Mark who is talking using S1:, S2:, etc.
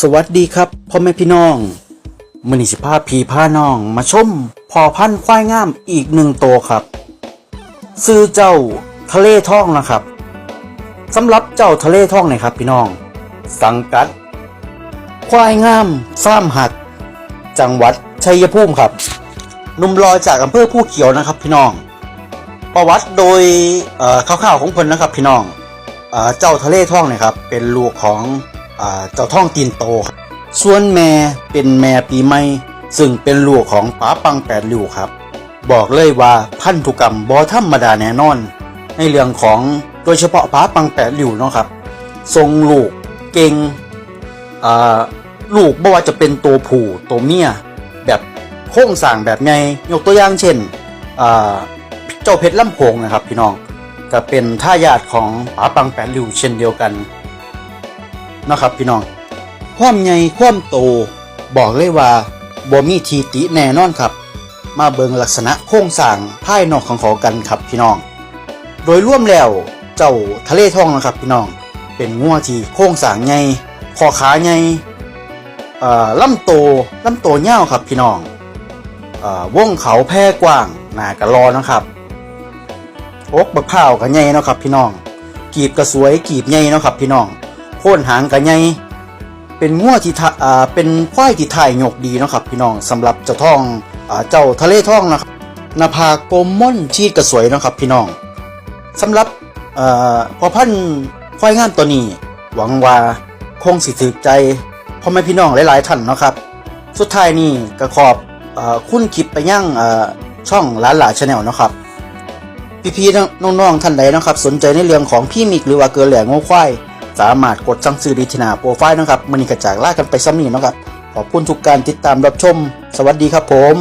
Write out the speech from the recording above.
S1: สวัสดีครับพ่อแม่พี่น้องมือนิสิพาพีพาน้องมาชมพอพันควายงามอีกหนึ่งตัวครับ ซื้อเจ้าทะเลท่องนะครับสำหรับเจ้าทะเลท่องเนี่ยครับ พี่น้อง สังกัด ควายงามฟาร์มหัด จังหวัดชัยภูมิครับนุ่มรอยจากอำเภอผู้เขียวนะครับ พี่น้อง ประวัติโดยเอ่อคร่าวๆของเพิ่นนะครับ พี่น้องเจ้าทะเลท่องเนี่ยครับ เป็นลูกของ เจ้าท่องตีนโตครับส่วนแม่เป็นแม่ปีใหม่ ซึ่งเป็นลูกของป๋าปังแปดริ้วครับ บอกเลยว่าพันธุกรรมบอธรรมดาแน่นอน ในเรื่องของโดยเฉพาะป๋าปังแปดริ้วเนาะครับ ทรงลูกเก่งลูกบ่ว่าจะเป็นตัวผู้ตัวเมียแบบโค้งสร้างแบบไงยกตัวอย่างเช่นเจ้าเพชรลำโพงนะครับพี่น้องก็เป็นท่ายาทของป๋าปังแปดริ้วเช่นเดียวกัน นะครับพี่น้องความใหญ่ความโตบอกเลยว่าบ่มีทีติแน่นอนครับ มาเบิงลักษณะโครงสร้างภายนอกของเขากันครับพี่น้อง โดยร่วมแล้วเจ้าทะเลทองนะครับพี่น้อง เป็นงัวที่โครงสร้างใหญ่คอขาใหญ่เอ่อลำโตลำโตยาวครับพี่น้องเอ่อวงเขาแพร่กว้างหนากระรอนะครับอกบักพร้าวก็ใหญ่นะครับพี่น้อง กีบก็สวยกีบใหญ่นะครับพี่น้อง โค่นหางกันใหญ่เป็นงัวที่อ่าเป็นควายที่ถ่ายหยกดีนะครับ พี่น้องสำหรับเจ้าทองอ่าเจ้าทะเลทองนะครับหนาผากกลมม่อนชีดกระสวยนะครับ พี่น้องสำหรับอ่อพอพันธุ์ควายงามตัวนี้ หวังว่าคงสิถือใจพ่อแม่พี่น้องหลายๆท่านนะครับ สุดท้ายนี่ก็ขอบอ่อคุณคลิปไปย่างอ่อช่องร้านหลาชาแนลนะครับพี่ๆน้องๆท่านใดนะครับ สนใจในเรื่องของพี่มิกหรือว่าเกลือแหล่งงควาย สามารถกดสั่งซื้อดีที่หน้าโปรไฟล์นะครับมันนี้กระจากลากันไปซ้ำนี่นะครับขอบคุณทุกการติดตามรับชม สวัสดีครับผม